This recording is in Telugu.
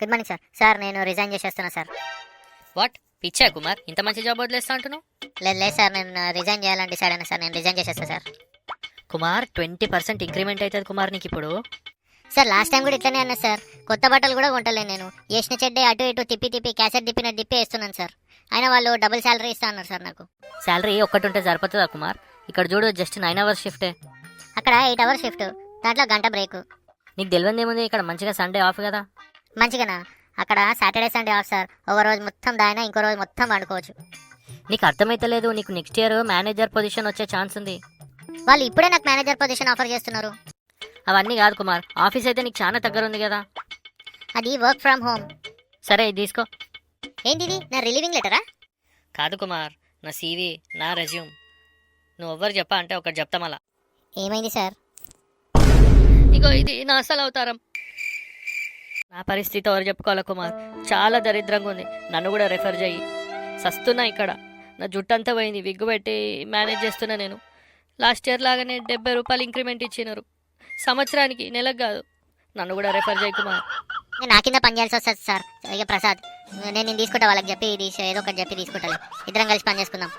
గుడ్ మార్నింగ్ సార్ సార్ నేను రిజైన్ చేసేస్తున్నా సార్ వాట్ పిచ్చా కుమార్ ఇంత మంచి జాబ్ వదిలేస్తా అంటున్నావు? లేదు లేదు సార్ నేను రిజైన్ చేయాలని డిసైడ్ అయినా సార్ నేను రిజైన్ చేసేస్తా sir Kumar twenty percent increment అవుతుంది కుమార్ నీకు ఇప్పుడు. సార్ లాస్ట్ టైం కూడా ఇట్లనే అన్నా సార్ కొత్త బట్టలు కూడా కొంటలేను నేను. వేసిన చెడ్డే అటు ఇటు తిప్పి తిప్పి క్యాసెట్ తిప్పినట్టు తిప్పి వేస్తున్నాను సార్ అయినా వాళ్ళు డబుల్ శాలరీ ఇస్తా అన్నారు సార్ నాకు. శాలరీ ఒక్కటి ఉంటే సరిపోతుందా కుమార్? ఇక్కడ చూడు జస్ట్ నైన్ అవర్స్ షిఫ్టే అక్కడ ఎయిట్ అవర్స్ షిఫ్ట్ దాంట్లో గంట బ్రేక్ నీకు తెలియదు ఏముంది ఇక్కడ మంచిగా సండే ఆఫ్ కదా? మంచిగానా? అక్కడ సాటర్డే సండే ఆఫ్ సార్. ఒక రోజు మొత్తం దాయినా ఇంకో రోజు మొత్తం వండుకోవచ్చు. నీకు అర్థమైతలేదు నీకు నెక్స్ట్ ఇయర్ మేనేజర్ పొజిషన్ వచ్చే ఛాన్స్ ఉంది. వాళ్ళు ఇప్పుడే నాకు మేనేజర్ పొజిషన్ ఆఫర్ చేస్తున్నారు. అవన్నీ కాదు కుమార్ ఆఫీస్ అయితే నీకు చాలా దగ్గర ఉంది కదా. అది వర్క్ ఫ్రమ్ హోమ్ సరే ఇది తీసుకో. ఏంటిది? నా రిలీవింగ్ లెటరా కాదు కుమార్ నా సీవీ నా రెజ్యూమ్ నువ్వు ఎవ్వరు చెప్పా అంటే ఒకటి చెప్తా మళ్ళా ఏమైంది సార్? ఇగో ఇది నా అసలు అవతారం. నా పరిస్థితి ఎవరు చెప్పుకోవాలి కుమార్? చాలా దరిద్రంగా ఉంది. నన్ను కూడా రెఫర్ చేయి. సస్తున్నా ఇక్కడ. నా జుట్టంతా పోయింది. విగ్గు పెట్టి మేనేజ్ చేస్తున్నా నేను. లాస్ట్ ఇయర్ లాగానే డెబ్బై రూపాయలు ఇంక్రిమెంట్ ఇచ్చినారు. సంవత్సరానికి నెలకు కాదు. నన్ను కూడా రెఫర్ చేయి కుమార్. నేను నా కింద పనిచేయాల్సి వస్తుంది సార్. ఇక ప్రసాద్ నేను నేను తీసుకుంటా వాళ్ళకి చెప్పి ఇది ఏదో ఒకటి చెప్పి తీసుకుంటాను ఇద్దరం కలిసి పని చేసుకుందాం.